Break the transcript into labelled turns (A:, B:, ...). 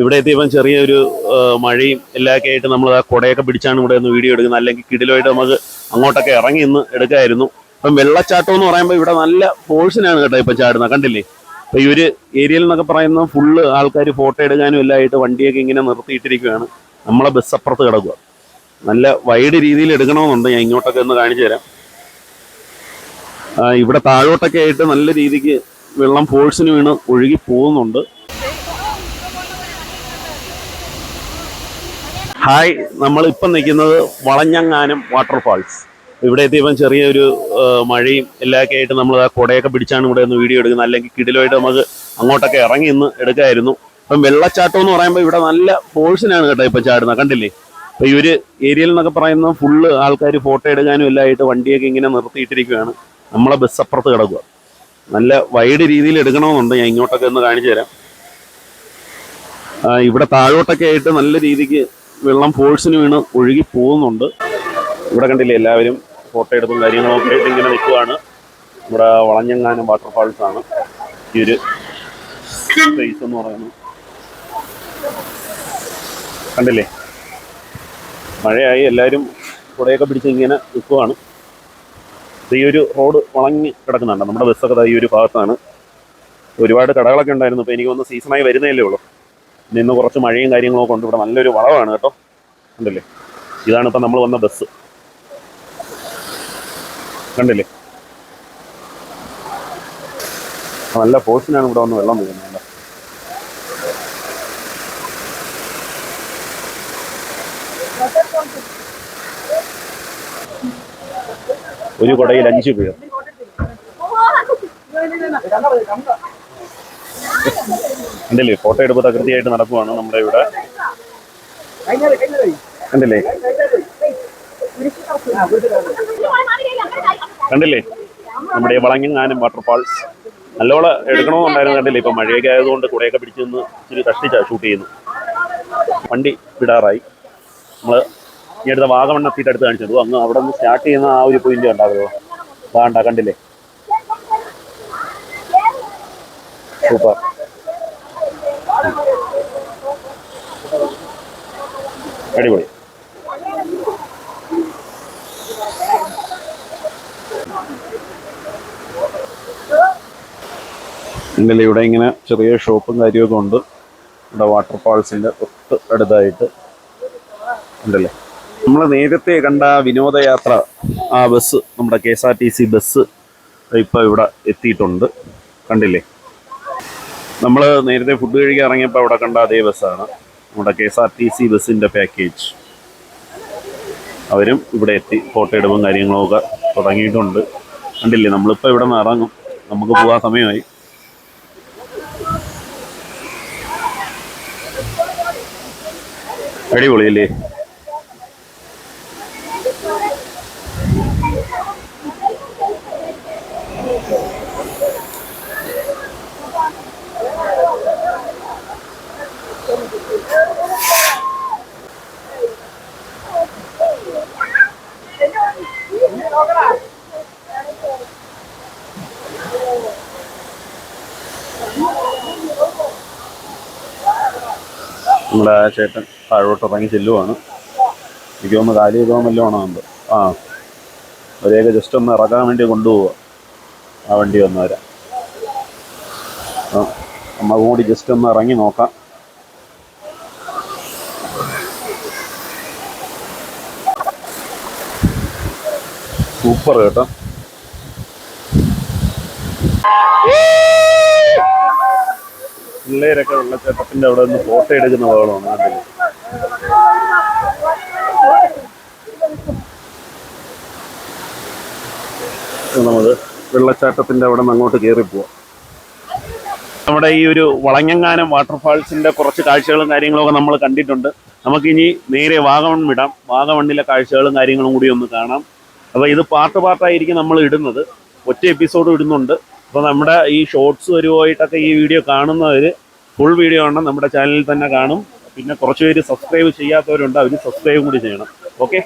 A: ഇവിടെ എത്തിയപ്പം ചെറിയൊരു മഴയും എല്ലാമൊക്കെ ആയിട്ട് നമ്മൾ ആ കുടയൊക്കെ പിടിച്ചാണ് ഇവിടെ നിന്ന് വീഡിയോ എടുക്കുന്നത്. അല്ലെങ്കിൽ കിടിലുമായിട്ട് നമുക്ക് അങ്ങോട്ടൊക്കെ ഇറങ്ങി ഇന്ന് എടുക്കായിരുന്നു. അപ്പം വെള്ളച്ചാട്ടം എന്ന് പറയുമ്പോൾ ഇവിടെ നല്ല ഫോഴ്സിനാണ് കേട്ടോ ഇപ്പം ചാടുന്നത്. കണ്ടില്ലേ? അപ്പം ഈ ഒരു ഏരിയയിൽ എന്നൊക്കെ പറയുന്ന ഫുള്ള് ആൾക്കാർ ഫോട്ടോ എടുക്കാനും എല്ലാം ആയിട്ട് വണ്ടിയൊക്കെ ഇങ്ങനെ നിർത്തിയിട്ടിരിക്കുകയാണ്. നമ്മളെ ബസ് അപ്പുറത്ത് കിടക്കുക. നല്ല വൈഡ് രീതിയിൽ എടുക്കണമെന്നുണ്ട്. ഞാൻ ഇങ്ങോട്ടൊക്കെ ഒന്ന് കാണിച്ചു തരാം. ഇവിടെ താഴോട്ടൊക്കെ ആയിട്ട് നല്ല രീതിക്ക് വെള്ളം ഫോഴ്സിന് വീണ് ഒഴുകി പോകുന്നുണ്ട്. ഹായ് നമ്മൾ ഇപ്പം നിൽക്കുന്നത് വളഞ്ഞങ്ങാനം വാട്ടർഫാൾസ്. ഇവിടെ എത്തിയപ്പം ചെറിയൊരു മഴയും എല്ലാമൊക്കെ ആയിട്ട് നമ്മൾ ആ കുടയൊക്കെ പിടിച്ചാണ് ഇവിടെ ഒന്ന് വീഡിയോ എടുക്കുന്നത്. അല്ലെങ്കിൽ കിടിലുമായിട്ട് നമുക്ക് അങ്ങോട്ടൊക്കെ ഇറങ്ങി ഇന്ന് എടുക്കായിരുന്നു. ഇപ്പം വെള്ളച്ചാട്ടം എന്ന് പറയുമ്പോൾ ഇവിടെ നല്ല ഫോഴ്സിനാണ് കേട്ടോ ഇപ്പം ചാടുന്നത്. കണ്ടില്ലേ? അപ്പോൾ ഈ ഒരു ഏരിയയിൽ എന്നൊക്കെ പറയുന്ന ഫുള്ള് ആൾക്കാർ ഫോട്ടോ എടുക്കാനും എല്ലാമായിട്ട് വണ്ടിയൊക്കെ ഇങ്ങനെ നിർത്തിയിട്ടിരിക്കുകയാണ്. നമ്മളെ ബസ് അപ്പുറത്ത് കിടക്കുക. നല്ല വൈഡ് രീതിയിൽ എടുക്കണമെന്നുണ്ട്. ഞാൻ ഇങ്ങോട്ടൊക്കെ ഒന്ന് കാണിച്ചു തരാം. ഇവിടെ താഴോട്ടൊക്കെ ആയിട്ട് നല്ല രീതിക്ക് വെള്ളം ഫോഴ്സിന് വീണ് ഒഴുകി പോകുന്നുണ്ട്. ഇവിടെ കണ്ടില്ലേ എല്ലാവരും ഫോട്ടോ എടുപ്പും കാര്യങ്ങളൊക്കെ ആയിട്ട് ഇങ്ങനെ നിൽക്കുവാണ്. ഇവിടെ വളഞ്ഞങ്ങാനം വാട്ടർഫാൾസ് ആണ്. ഈ ഒരു സ്പേസ് എന്ന് പറയുന്നത്. കണ്ടില്ലേ? മഴയായി എല്ലാവരും കുടയൊക്കെ പിടിച്ച് ഇങ്ങനെ നിൽക്കുവാണ്. ഈ ഒരു റോഡ് വളഞ്ഞ് കിടക്കുന്നുണ്ട്. നമ്മുടെ ബസ്സൊക്കെ ഈ ഒരു ഭാഗത്താണ്. ഒരുപാട് കടകളൊക്കെ ഉണ്ടായിരുന്നു. ഇപ്പോൾ എനിക്ക് തോന്നുന്നു സീസണായി വരുന്നതല്ലേ ഉള്ളൂ. നിന്ന് കുറച്ച് മഴയും കാര്യങ്ങളൊക്കെ ഉണ്ട്. ഇവിടെ നല്ലൊരു വളവാണ് കേട്ടോ. കണ്ടില്ലേ? ഇതാണ് ഇപ്പം നമ്മൾ വന്ന ബസ്. കണ്ടില്ലേ? നല്ല ഫോഴ്സിനാണ് ഇവിടെ വന്ന് വെള്ളം വീഴുന്നത്? ഒരു കുടയിൽ അഞ്ച് പേർ. കണ്ടില്ലേ? ഫോട്ടോ എടുപ്പ് തകൃതിയായിട്ട് നടക്കുവാണ് നമ്മുടെ ഇവിടെ. കണ്ടില്ലേ? കണ്ടില്ലേ? നമ്മുടെ ഈ വളഞ്ഞങ്ങാനം വാട്ടർഫാൾസ് നല്ലോണം എടുക്കണമെന്നുണ്ടായിരുന്നു കണ്ടില്ലേ? ഇപ്പൊ മഴയൊക്കെ ആയതുകൊണ്ട് കുടയൊക്കെ പിടിച്ചു നിന്ന് ഇച്ചിരി കഷ്ടിച്ചാ ഷൂട്ട് ചെയ്യുന്നു. വണ്ടി വിടാറായി. നമ്മൾ ഈ അടുത്ത വാഗമണ്ണ സീറ്റ് അടുത്ത് കാണിച്ചു. അങ്ങ് അവിടെ നിന്ന് സ്റ്റാർട്ട് ചെയ്യുന്ന ആ ഒരു പോയിന്റ് ഉണ്ടാകുമോ വേണ്ട കണ്ടില്ലേ? സൂപ്പർ അടിപൊളി. ഉണ്ടല്ലേ ഇവിടെ ഇങ്ങനെ ചെറിയ ഷോപ്പും കാര്യമൊക്കെ ഉണ്ട്. ഇവിടെ വാട്ടർഫാൾസിന്റെ തൊട്ട് അടുത്തായിട്ട്. ഉണ്ടല്ലേ നമ്മൾ നേരത്തെ കണ്ട വിനോദയാത്ര ആ ബസ് നമ്മുടെ K S R T C bus ഇപ്പോൾ ഇവിടെ എത്തിയിട്ടുണ്ട്. കണ്ടില്ലേ? നമ്മൾ നേരത്തെ ഫുഡ് കഴിക്കാൻ ഇറങ്ങിയപ്പോൾ അവിടെ കണ്ട അതേ ബസ്സാണ്. നമ്മുടെ K S R T C ബസ്സിന്റെ പാക്കേജ് അവരും ഇവിടെ എത്തി ഫോട്ടോ എടുപ്പും കാര്യങ്ങളും ഒക്കെ തുടങ്ങിയിട്ടുണ്ട്. കണ്ടില്ലേ? നമ്മളിപ്പോൾ ഇവിടെ നിന്ന് ഇറങ്ങും. നമുക്ക് പോകാൻ സമയമായി. അടിപൊളിയല്ലേ? നമ്മുടെ ആ ചേട്ടൻ താഴോട്ട് ഇറങ്ങി ചെല്ലുവാണ്. എനിക്ക് ഒന്ന് കാലി വല്ലതും ആണോ ആ. അവരെയൊക്കെ ജസ്റ്റ് ഒന്ന് ഇറക്കാൻ വേണ്ടി കൊണ്ടുപോവുക ആ വണ്ടി വന്നു വരാം ആ. നമ്മൾ കൂടി ജസ്റ്റ് ഒന്ന് ഇറങ്ങി നോക്കാം. സൂപ്പർ കേട്ടോ. പിള്ളേരൊക്കെ വെള്ളച്ചാട്ടത്തിന്റെ അവിടെ നിന്ന് ഫോട്ടോ എടുക്കുന്ന ഭാഗമാണ് കണ്ടില്ലേ നമുക്ക് വെള്ളച്ചാട്ടത്തിന്റെ അവിടെ നിന്ന് അങ്ങോട്ട് കയറി പോവാം. നമ്മുടെ ഈ ഒരു വളഞ്ഞങ്ങാനം വാട്ടർഫാൾസിന്റെ കുറച്ച് കാഴ്ചകളും കാര്യങ്ങളും ഒക്കെ നമ്മൾ കണ്ടിട്ടുണ്ട്. നമുക്കിനി നേരെ വാഗമൺ വിടാം. വാഗമണ്ണിലെ കാഴ്ചകളും കാര്യങ്ങളും കൂടി ഒന്ന് കാണാം. അപ്പോൾ ഇത് പാർട്ട് പാർട്ടായിരിക്കും നമ്മൾ ഇടുന്നത്. ഒറ്റ എപ്പിസോഡ് ഇടുന്നുണ്ട്. അപ്പോൾ നമ്മുടെ ഈ ഷോർട്സ് വരുമായിട്ടൊക്കെ ഈ വീഡിയോ കാണുന്നവർ ഫുൾ വീഡിയോ ആണ്. നമ്മുടെ ചാനലിൽ തന്നെ കാണും. പിന്നെ കുറച്ച് പേര് സബ്സ്ക്രൈബ് ചെയ്യാത്തവരുണ്ട് അവർ സബ്സ്ക്രൈബും കൂടി ചെയ്യണം. ഓക്കെ